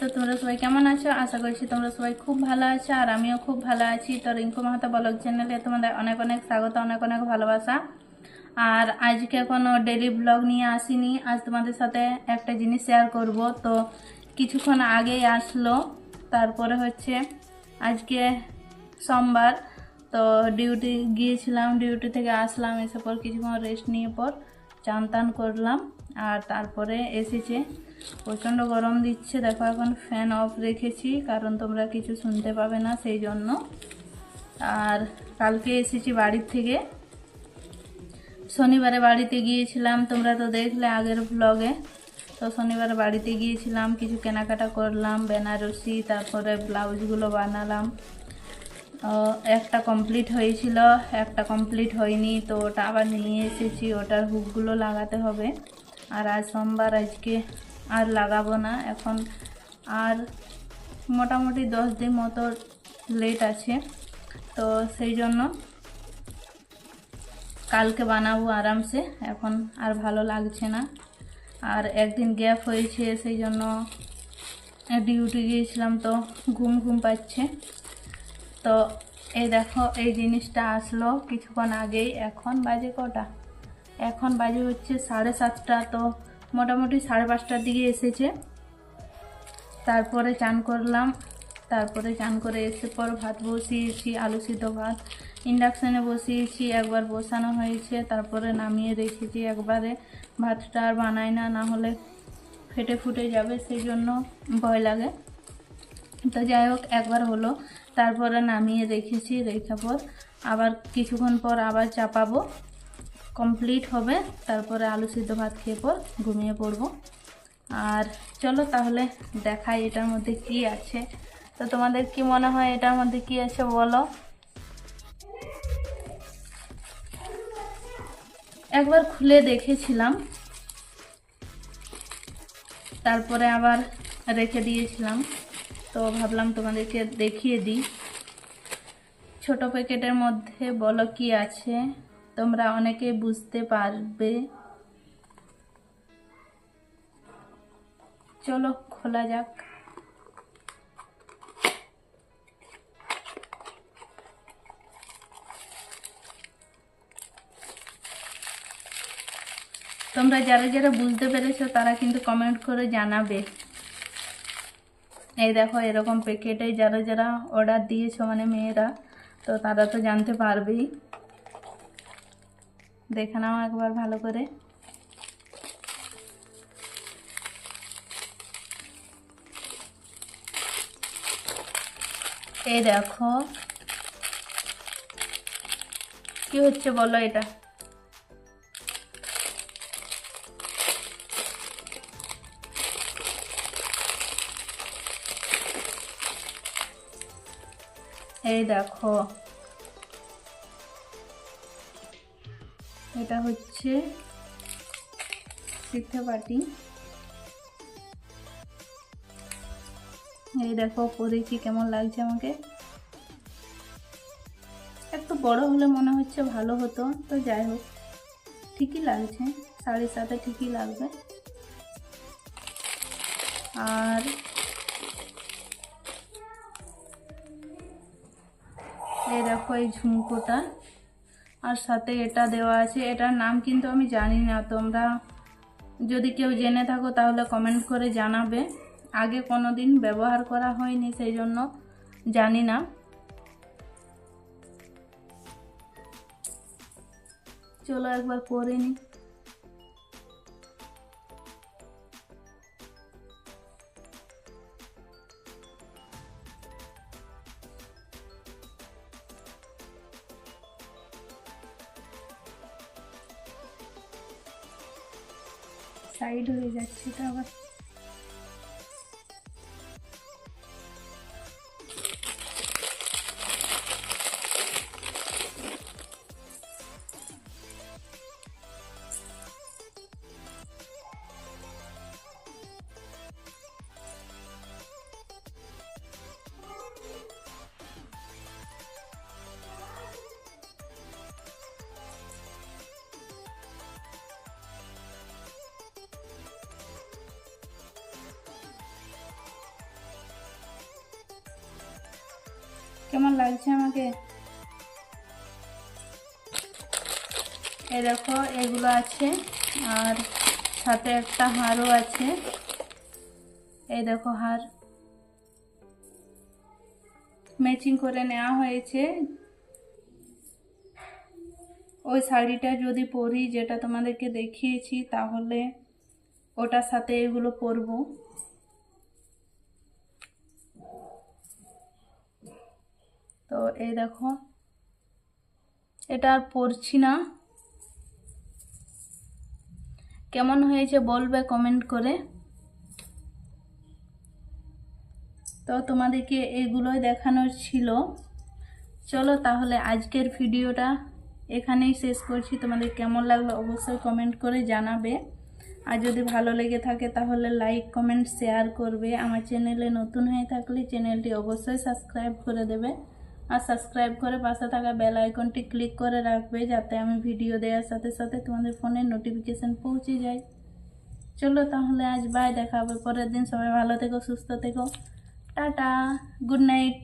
তো তোমরা সবাই কেমন আছো? আশা করছি তোমরা সবাই খুব ভালো আছো আর আমিও খুব ভালো আছি। তো রিঙ্কু মাহাতো ব্লগ চ্যানেলে তোমাদের অনেক অনেক স্বাগত, অনেক অনেক ভালোবাসা। আর আজকে কোনো ডেলি ব্লগ নিয়ে আসিনি। আজ তোমাদের সাথে একটা জিনিস শেয়ার করব। তো কিছুক্ষণ আগেই আসলো। তারপরে হচ্ছে আজকে সোমবার। তো ডিউটি গিয়েছিলাম ডিউটি থেকে আসলাম, এসে পর কিছুক্ষণ রেস্ট নিয়ে পর চান টান করলাম। আর তারপরে এসেছে, প্রচণ্ড গরম দিচ্ছে। দেখো, এখন ফ্যান অফ রেখেছি, কারণ তোমরা কিছু শুনতে পাবে না সেই জন্য। আর কালকে এসেছি বাড়ির থেকে। শনিবারে বাড়িতে গিয়েছিলাম, তোমরা তো দেখলে আগের ব্লগে তো শনিবারে বাড়িতে গিয়েছিলাম, কিছু কেনাকাটা করলাম, বেনারসি, তারপরে ব্লাউজগুলো বানালাম। একটা কমপ্লিট হয়েছিল, একটা কমপ্লিট হয়নি, তো ওটা আবার নিয়ে এসেছি, ওটার হুকগুলো লাগাতে হবে। আর আজ সোমবার, আজকে আর লাগাবো না। এখন আর মোটামুটি দশ দিন মতো লেট আছে। তো সেই জন্য কালকে বানাবো আরামসে। এখন আর ভালো লাগছে না। আর একদিন গ্যাপ হয়েছে, সেই জন্য ডিউটি গিয়েছিলাম তো ঘুম ঘুম পাচ্ছে। তো এই দেখো, এই জিনিসটা আসলো কিছুক্ষণ আগেই। এখন বাজে কটা? এখন বাজে হচ্ছে সাড়ে সাতটা, তো মোটামুটি সাড়ে পাঁচটার দিকে এসেছে। তারপরে চান করলাম, তারপরে চান করে এসে পর ভাত বসিয়েছি, আলু সিদ্ধ ভাত। ইন্ডাকশানে বসিয়েছি, একবার বসানো হয়েছে, তারপরে নামিয়ে রেখেছি একবারে। ভাতটা আর বানাই না না হলে ফেটে ফুটে যাবে সেই জন্য ভয় লাগে। তো যাই হোক, একবার হলো। তারপরে নামিয়ে রেখেছি, রেখে পর আবার কিছুক্ষণ পর আবার চাপাবো। কমপ্লিট হবে। তারপরে আলু সিদ্ধ ভাত খেয়ে পর ঘুমিয়ে পড়ব। আর চলো তাহলে দেখাই এটার মধ্যে কি আছে। তো তোমাদের কি মনে হয় এটার মধ্যে কি আছে বলো? একবার খুলে দেখেছিলাম। তারপরে আবার রেখে দিয়েছিলাম। তো ভাবলাম তোমাদেরকে দেখিয়ে দিই। ছোট প্যাকেটের মধ্যে বলো কি আছে? তোমরা অনেকে বুঝতে পারবে। চলো, খোলা যাক। তোমরা যারা যারা বুঝতে পেরেছ, তারা কিন্তু কমেন্ট করে জানাবে। এই দেখো, এরকম প্যাকেটে যারা যারা অর্ডার দিয়েছ মানে মেয়েরা, তো তারা তো জানতে পারবেই। দেখে নাও একবার ভালো করে। এই দেখো। কি হচ্ছে বলো এটা? এই দেখো। এটা হচ্ছে পাটি এই দেখো পরেছি কেমন লাগছে আমাকে? একটু বড় হলে মনে হচ্ছে ভালো হতো, তো যাই হোক, ঠিকই লাগছে, শাড়ির সাথে ঠিকই লাগবে। আর এই দেখো এই ঝুমকোটা। আর সাথে এটা দেওয়া আছে। এটার নাম কিন্তু আমি জানি না। তোমরা যদি কেউ জেনে থাকো তাহলে কমেন্ট করে জানাবে। আগে কোনো দিন ব্যবহার করা হয়নি, সেই জন্য জানি না। চলো একবার করে নি। সাইড হয়ে যাচ্ছে এটা আবার কেমন লাগছে আমাকে? এ দেখো, এগুলো আছে, আর সাথে একটা হারও আছে। এই দেখো হার। ম্যাচিং করে নেওয়া হয়েছে। ওই শাড়িটা যদি পরি, যেটা তোমাদেরকে দেখিয়েছি, তাহলে ওটার সাথে এগুলো পরবো। তো এই দেখো। এটা আর পরছি না। কেমন হয়েছে বলবে কমেন্ট করে। তো তোমাদেরকে এগুলোই দেখানোর ছিল। চলো তাহলে আজকের ভিডিওটা এখানেই শেষ করছি। তোমাদের কেমন লাগল অবশ্যই কমেন্ট করে জানাবে। আর যদি ভালো লেগে থাকে তাহলে লাইক কমেন্ট শেয়ার করবে। আমার চ্যানেলে নতুন হয়ে থাকলে চ্যানেলটি অবশ্যই সাবস্ক্রাইব করে দেবে। আর সাবস্ক্রাইব করে পাশে থাকা বেল আইকনটি ক্লিক করে রাখবে যাতে আমি ভিডিও দেওয়ার সাথে সাথে তোমাদের ফোনে নোটিফিকেশান পৌঁছে যায়। চলো তাহলে আজ বাই দেখা হবে পরের দিন সবাই ভালো থেকো, সুস্থ থেকো। Tata good night